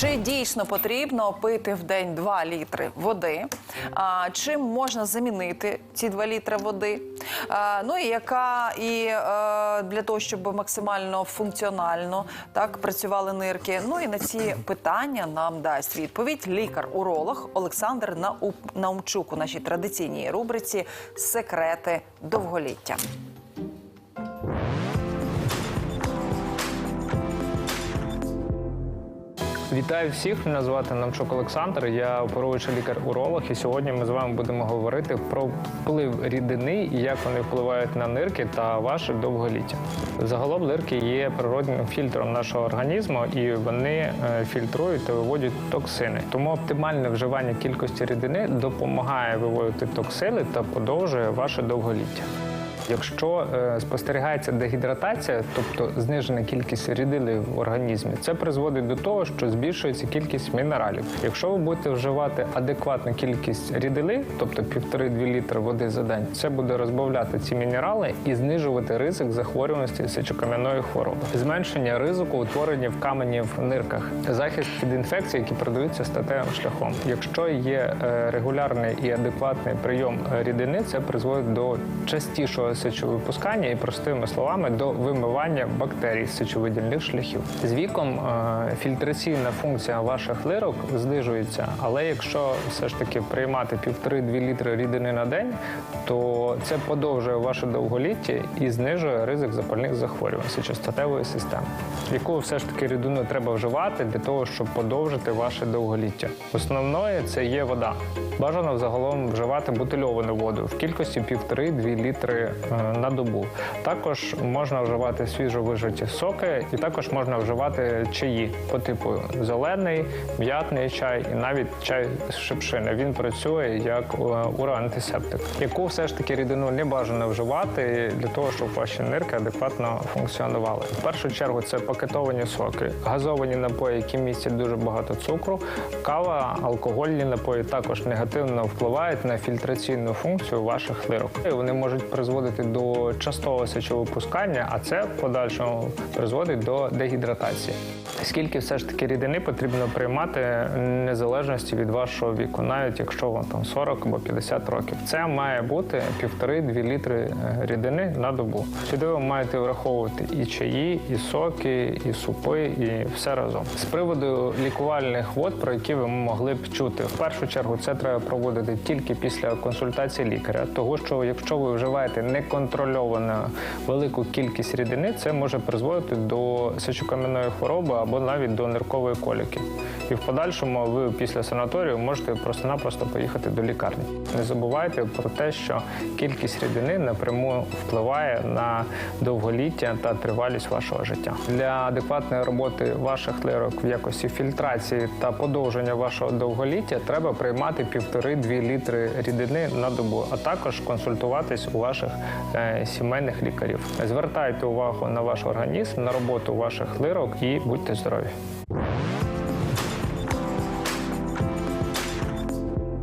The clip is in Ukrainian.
Чи дійсно потрібно пити в день 2 літри води? А, чим можна замінити ці 2 літри води? А, ну і яка і е, для того, щоб максимально функціонально так працювали нирки? Ну і на ці питання нам дасть відповідь лікар-уролог Олександр Нау- Наумчук у нашій традиційній рубриці Секрети довголіття. Вітаю всіх! Мене звати Намчук Олександр. Я оперуючий лікар-уролог. І сьогодні ми з вами будемо говорити про вплив рідини і як вони впливають на нирки та ваше довголіття. Загалом нирки є природним фільтром нашого організму, і вони е, фільтрують та виводять токсини. Тому оптимальне вживання кількості рідини допомагає виводити токсини та подовжує ваше довголіття. Якщо е, спостерігається дегідратація, тобто знижена кількість рідини в організмі, це призводить до того, що збільшується кількість мінералів. Якщо ви будете вживати адекватну кількість рідини, тобто 1,5-2 літри води за день, це буде розбавляти ці мінерали і знижувати ризик захворюваності сечокам'яної хвороби, зменшення ризику утворення в камені в нирках, захист від інфекцій, які передаються статевим шляхом. Якщо є е, регулярний і адекватний прийом рідини, це призводить до частішого сечовипускання і простими словами до вимивання бактерій з сечовидільних шляхів. З віком е, фільтраційна функція ваших лирок знижується, але якщо все ж таки приймати 1,5-2 літри рідини на день, то це подовжує ваше довголіття і знижує ризик запальних захворювань сечостатевої системи, яку все ж таки рідину треба вживати для того, щоб подовжити ваше довголіття. Основною це є вода. Бажано загалом вживати бутильовану воду в кількості 1,5-2 літри на добу. Також можна вживати свіжо вижаті соки, і також можна вживати чаї по типу зелений, м'ятний чай і навіть чай з шипшини. Він працює як е, уроантисептик, яку все ж таки рідину не бажано вживати для того, щоб ваші нирки адекватно функціонували. В першу чергу це пакетовані соки, газовані напої, які містять дуже багато цукру, кава, алкогольні напої також негативно впливають на фільтраційну функцію ваших лирок. І Вони можуть призводити до частого сечовипускання, а це в подальшому призводить до дегідратації. Скільки все ж таки рідини потрібно приймати незалежності від вашого віку, навіть якщо вам там 40 або 50 років. Це має бути 1,5-2 літри е, рідини на добу. Сюди ви маєте враховувати і чаї, і соки, і супи, і все разом. З приводу лікувальних вод, про які ви могли б чути, в першу чергу це треба проводити тільки після консультації лікаря, того що якщо ви вживаєте неконтрольовану велику кількість рідини, це може призводити до сечокам'яної хвороби або навіть до ниркової коліки. І в подальшому ви після санаторію можете просто-напросто поїхати до лікарні. Не забувайте про те, що кількість рідини напряму впливає на довголіття та тривалість вашого життя. Для адекватної роботи ваших лирок в якості фільтрації та подовження вашого довголіття треба приймати 1,5-2 літри рідини на добу, а також консультуватись у ваших сімейних лікарів. Звертайте увагу на ваш організм, на роботу ваших лирок і будьте здорові.